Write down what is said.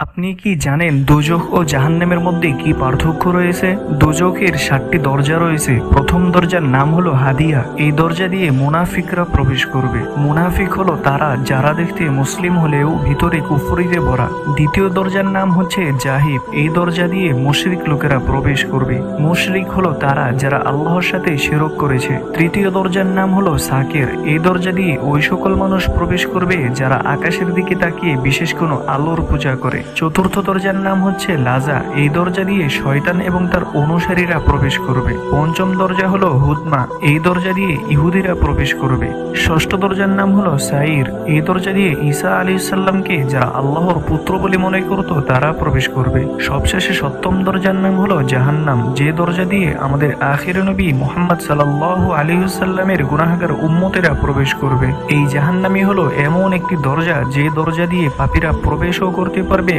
আপনি কি জানেন দুজক ও জাহান্নামের মধ্যে কি পার্থক্য রয়েছে? দুজকের সাতটি দরজা রয়েছে। প্রথম দরজার নাম হলো হাদিয়া। এই দরজা দিয়ে মুনাফিকরা প্রবেশ করবে। মুনাফিক হলো তারা যারা দেখতে মুসলিম হলেও ভিতরে কুফরিতে ভরা। দ্বিতীয় দরজার নাম হচ্ছে জাহিব। এই দরজা দিয়ে মুশরিক লোকেরা প্রবেশ করবে। মুশরিক হলো তারা যারা আল্লাহর সাথে শিরক করেছে। তৃতীয় দরজার নাম হলো সাকের। এই দরজা দিয়ে ওই সকল মানুষ প্রবেশ করবে যারা আকাশের দিকে তাকিয়ে বিশেষ কোনো আলোর পূজা করে। চতুর্থ দরজার নাম হচ্ছে লাজা। এই দরজা দিয়ে শয়তান এবং তার অনুসারীরা প্রবেশ করবে। পঞ্চম দরজা হলো হুদমা। এই দরজা দিয়ে ইহুদিরা প্রবেশ করবে। ষষ্ঠ দরজার নাম হলো সাইর। এই দরজা দিয়ে ঈসা আলী সাল্লামকে যারা আল্লাহর পুত্র বলে মনে করত, তারা প্রবেশ করবে। সবশেষে সপ্তম দরজার নাম হলো জাহান্নাম। যে দরজা দিয়ে আমাদের আখির নবী মোহাম্মদ সাল্লাহ আলিহুসাল্লামের গুনাহাগার উম্মতেরা প্রবেশ করবে। এই জাহান্নামই হলো এমন একটি দরজা যে দরজা দিয়ে পাপীরা প্রবেশও করতে পারবে